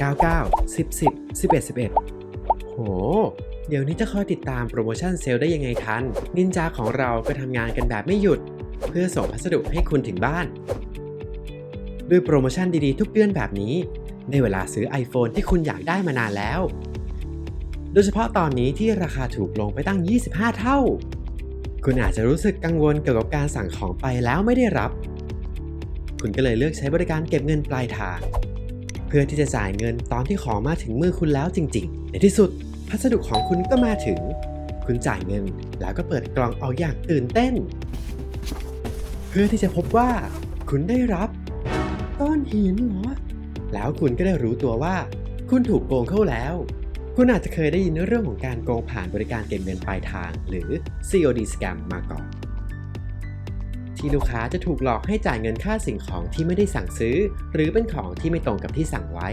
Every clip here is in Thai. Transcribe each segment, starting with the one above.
10 10 11 11 โห เดี๋ยวนี้จะคอยติดตามโปรโมชั่นเซลล์ได้ยังไงทัน นินจาของเราก็ทำงานกันแบบไม่หยุด เพื่อส่งพัสดุให้คุณถึงบ้าน ด้วยโปรโมชั่นดีๆ ทุกเดือนแบบนี้ ในเวลาซื้อ iPhone ที่คุณอยากได้มานานแล้ว โดยเฉพาะตอนนี้ที่ราคาถูกลงไปตั้ง 25 เท่า คุณอาจจะรู้สึกกังวลเกี่ยวกับการสั่งของไปแล้วไม่ได้รับ คุณก็เลยเลือกใช้บริการเก็บเงินปลายทาง เพื่อที่จะจ่ายเงินตอนที่ของมาถึงมือคุณแล้วจริง ๆ ในที่สุด พัสดุของคุณก็มาถึง คุณจ่ายเงินแล้วก็เปิดกล่องออกอย่างตื่นเต้น เพื่อที่จะพบว่า คุณได้รับก้อนหินเหรอ แล้วคุณก็ได้รู้ตัวว่า คุณถูกโกงเข้าแล้ว คุณอาจจะเคยได้ยินเรื่องของการโกงผ่านบริการเก็บเงินปลายทาง หรือ COD scam มาก่อน ที่ลูกค้าจะถูกหลอกให้จ่ายเงินค่าสิ่งของที่ไม่ได้สั่งซื้อ หรือเป็นของที่ไม่ตรงกับที่สั่งไว้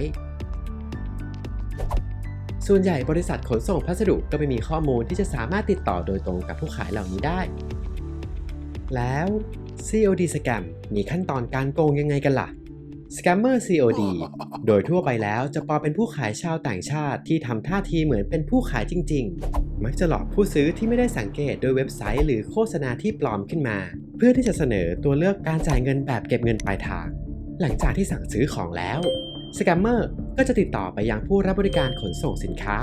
ส่วนใหญ่บริษัทขนส่งพัสดุก็ไม่มีข้อมูลที่จะสามารถติดต่อโดยตรงกับผู้ขายเหล่านี้ได้ แล้ว COD scam มีขั้นตอนการโกงยังไงกันล่ะ Scammer COD โดยทั่วไปแล้วจะปลอมเป็นผู้ขายชาวต่างชาติที่ทำท่าทีเหมือนเป็นผู้ขายจริง ๆ มักจะหลอกผู้ซื้อที่ไม่ได้สังเกตโดยเว็บไซต์หรือโฆษณาที่ปลอมขึ้นมา เพื่อที่จะเสนอตัวเลือกการจ่ายเงินแบบเก็บเงินปลายทาง หลังจากที่สั่งซื้อของแล้ว Scammer ก็จะติดต่อไปยังผู้รับบริการขนส่งสินค้า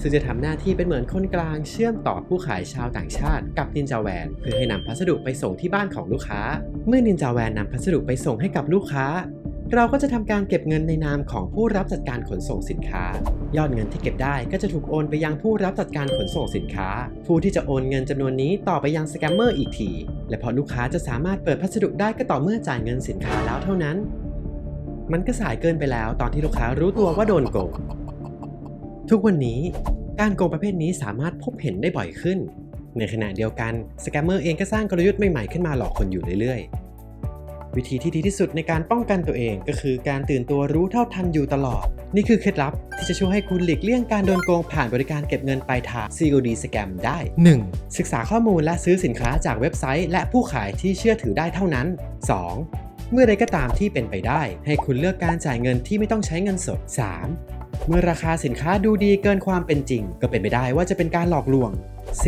ซึ่งจะทำหน้าที่เป็นเหมือนคนกลางเชื่อมต่อผู้ขายชาวต่างชาติกับนินจาแวนเพื่อให้นำพัสดุไปส่งที่บ้านของลูกค้า เมื่อนินจาแวนนำพัสดุไปส่งให้กับลูกค้า เราก็จะทำการเก็บเงินในนามของผู้รับจัดการขนส่งสินค้า ยอดเงินที่เก็บได้ก็จะถูกโอนไปยังผู้รับจัดการขนส่งสินค้า ผู้ที่จะโอนเงินจำนวนนี้ต่อไปยังสแกมเมอร์อีกที และพอลูกค้าจะสามารถเปิดพัสดุได้ก็ต่อเมื่อจ่ายเงินสินค้าแล้วเท่านั้น มันก็สายเกินไปแล้วตอนที่ลูกค้ารู้ตัวว่าโดนโกงทุกวันนี้การโกงประเภทนี้สามารถพบเห็นได้บ่อยขึ้น ในขณะเดียวกันสแกมเมอร์เองก็สร้างกลยุทธ์ใหม่ๆขึ้นมาหลอกคนอยู่เรื่อยๆ วิธีที่ดีที่สุดในการป้องกันตัวเองก็คือการตื่นตัวรู้เท่าทันอยู่ตลอด นี่คือเคล็ดลับที่จะช่วยให้คุณหลีกเลี่ยงการโดนโกงผ่านบริการเก็บเงินปลายทาง COD Scam ได้ 1. ศึกษาข้อมูลและซื้อสินค้าจากเว็บไซต์ และผู้ขายที่เชื่อถือได้เท่านั้น 2. เมื่อใดก็ตามที่เป็นไปได้ ให้คุณเลือกการจ่ายเงินที่ไม่ต้องใช้เงินสด 3. เมื่อราคาสินค้าดูดีเกินความเป็นจริง ก็เป็นไปได้ว่าจะเป็นการหลอกลวง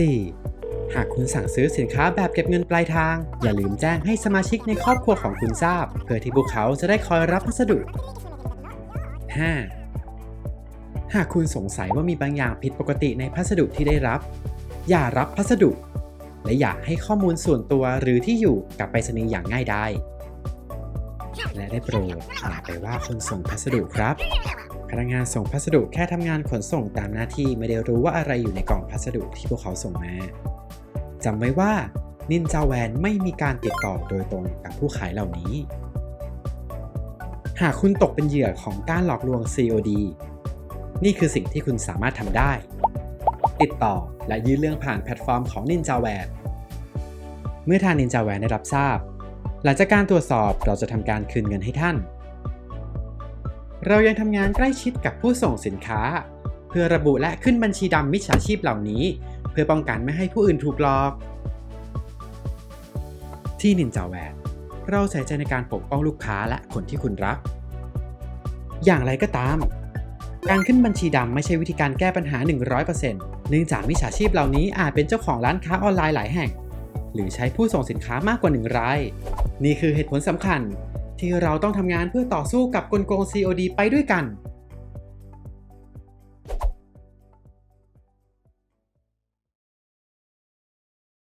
4. หากคุณสั่งซื้อสินค้าแบบเก็บเงินปลายทาง อย่าลืมแจ้งให้สมาชิกในครอบครัวของคุณทราบ เพื่อที่พวกเขาจะได้คอยรับพัสดุ 5. หากคุณสงสัยว่ามีบางอย่างผิดปกติในพัสดุที่ได้รับ อย่ารับพัสดุ และอย่าให้ข้อมูลส่วนตัวหรือที่อยู่กับไปรษณีย์อย่างง่ายดายและได้โปรดอย่าไปว่าคนส่งพัสดุครับพนักงานส่งพัสดุแค่ทำงานขนส่งตามหน้าที่ไม่ได้รู้ว่าอะไรอยู่ในกล่องพัสดุที่พวกเขาส่งมา จำไว้ว่านินจาแวนไม่มีการติดต่อโดยตรงกับผู้ขายเหล่านี้ หากคุณตกเป็นเหยื่อของการหลอกลวง COD นี่คือสิ่งที่คุณสามารถทำได้ ติดต่อและยื่นเรื่องผ่านแพลตฟอร์มของ Ninja w a r เมื่อทาง Ninja w a r ได้รับทราบ หลังจากการตรวจสอบเราจะทำการคืนเงินให้ท่าน เรายังทำงานใกล้ชิดกับผู้ส่งสินค้า เพื่อระบุและขึ้นบัญชีดำมิจฉาชีพเหล่านี้ เพื่อป้องกันไม่ให้ผู้อื่นถูกหลอก ที่ Ninja w a r เราใส่ใจในการปกป้องลูกค้าและคนที่คุณรัก อย่างไรก็ตาม การขึ้นบัญชีดำไม่ใช่วิธีการแก้ปัญหา 100%เนื่องจากมิจฉาชีพเหล่านี้อาจเป็นเจ้าของร้านค้าออนไลน์หลายแห่ง หรือใช้ผู้ส่งสินค้ามากกว่าหนึ่งราย นี่คือเหตุผลสำคัญ ที่เราต้องทำงานเพื่อต่อสู้กับกลโกง COD ไปด้วยกัน